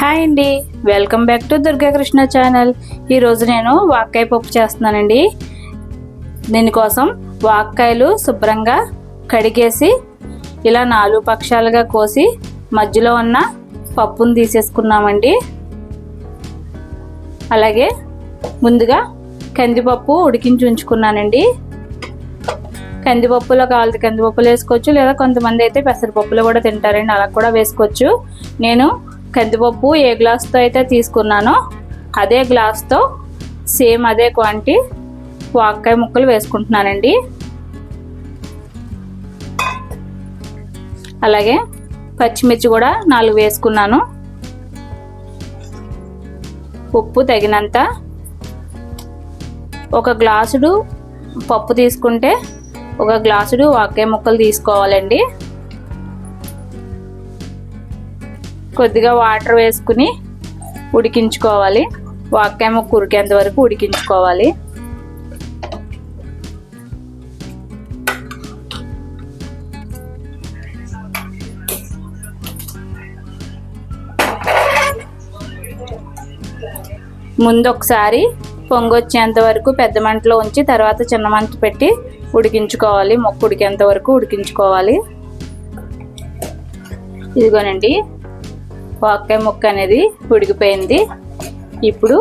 Hi అండి. Welcome back to Durga Krishna channel ఈరోజు నేను వాక్కాయ పప్పు చేస్తున్నానండి. దీనికోసం వాక్కాయలు శుభ్రంగా కడిగేసి ఇలా నాలుగు పక్షాలుగా కోసి మధ్యలో ఉన్న పప్పును తీసేసుకున్నామండి. అలాగే ముందుగా కందిపప్పు ఉడికించి ఉంచుకున్నానండి. కందిపప్పులో కావాలి కందిపప్పులు వేసుకోవచ్చు లేదా కొంతమంది అయితే పెసరపప్పులు కూడా తింటారండి అలా కూడా వేసుకోవచ్చు. నేను కందిపప్పు ఏ గ్లాస్తో అయితే తీసుకున్నానో అదే గ్లాస్తో సేమ్ అదే క్వాంటిటీ వాక్కాయ ముక్కలు వేసుకుంటున్నానండి. అలాగే పచ్చిమిర్చి కూడా నాలుగు వేసుకున్నాను. ఉప్పు తగినంత ఒక గ్లాసుడు పప్పు తీసుకుంటే ఒక గ్లాసుడు వాకాయ ముక్కలు తీసుకోవాలండి. కొద్దిగా వాటర్ వేసుకుని ఉడికించుకోవాలి. వాక్కాయ ముక్క వరకు ఉడికించుకోవాలి. ముందు ఒకసారి పొంగొచ్చేంత వరకు పెద్ద మంటలో ఉంచి తర్వాత చిన్న మంట పెట్టి ఉడికించుకోవాలి. మొక్క ఉడికేంత వరకు ఉడికించుకోవాలి. ఇదిగోనండి వాక్కాయ ముక్క అనేది ఉడికిపోయింది. ఇప్పుడు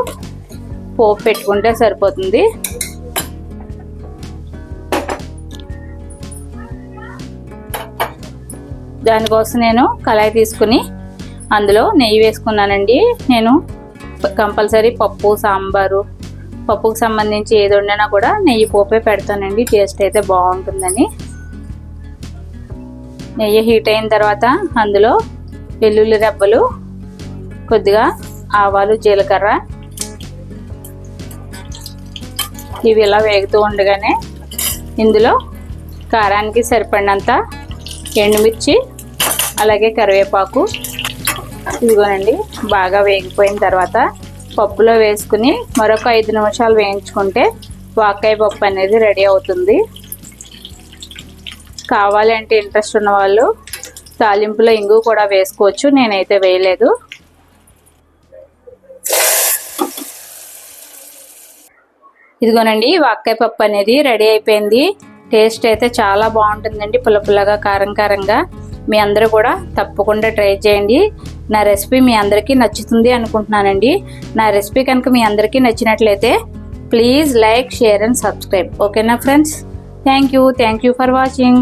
పోపు పెట్టుకుంటే సరిపోతుంది. దానికోసం నేను కళాయి తీసుకుని అందులో నెయ్యి వేసుకున్నానండి. నేను కంపల్సరీ పప్పు సాంబారు పప్పుకు సంబంధించి ఏది వండినా కూడా నెయ్యి పోపే పెడతానండి. టేస్ట్ అయితే బాగుంటుందని. నెయ్యి హీట్ అయిన తర్వాత అందులో వెల్లుల్లి రెబ్బలు కొద్దిగా ఆవాలు జీలకర్ర. ఇవి ఇలా వేగుతూ ఉండగానే ఇందులో కారానికి సరిపడినంత ఎండుమిర్చి అలాగే కరివేపాకు. ఇదిగోనండి బాగా వేగిపోయిన తర్వాత పప్పులో వేసుకుని మరొక ఐదు నిమిషాలు వేయించుకుంటే వాకాయ పప్పు అనేది రెడీ అవుతుంది. కావాలంటే ఇంట్రెస్ట్ ఉన్న వాళ్ళు తాలింపులో ఇంగు కూడా వేసుకోవచ్చు నేనైతే వేయలేదు. ఇదిగోనండి వాక్కాయ పప్పు అనేది రెడీ అయిపోయింది. టేస్ట్ అయితే చాలా బాగుంటుందండి పుల్ల పుల్లగా కారం కారంగా. మీ అందరూ కూడా తప్పకుండా ట్రై చేయండి. నా రెసిపీ మీ అందరికీ నచ్చుతుంది అనుకుంటున్నానండి. నా రెసిపీ కనుక మీ అందరికీ నచ్చినట్లయితే please like share and subscribe. ఓకేనా friends? Thank you thank you for watching.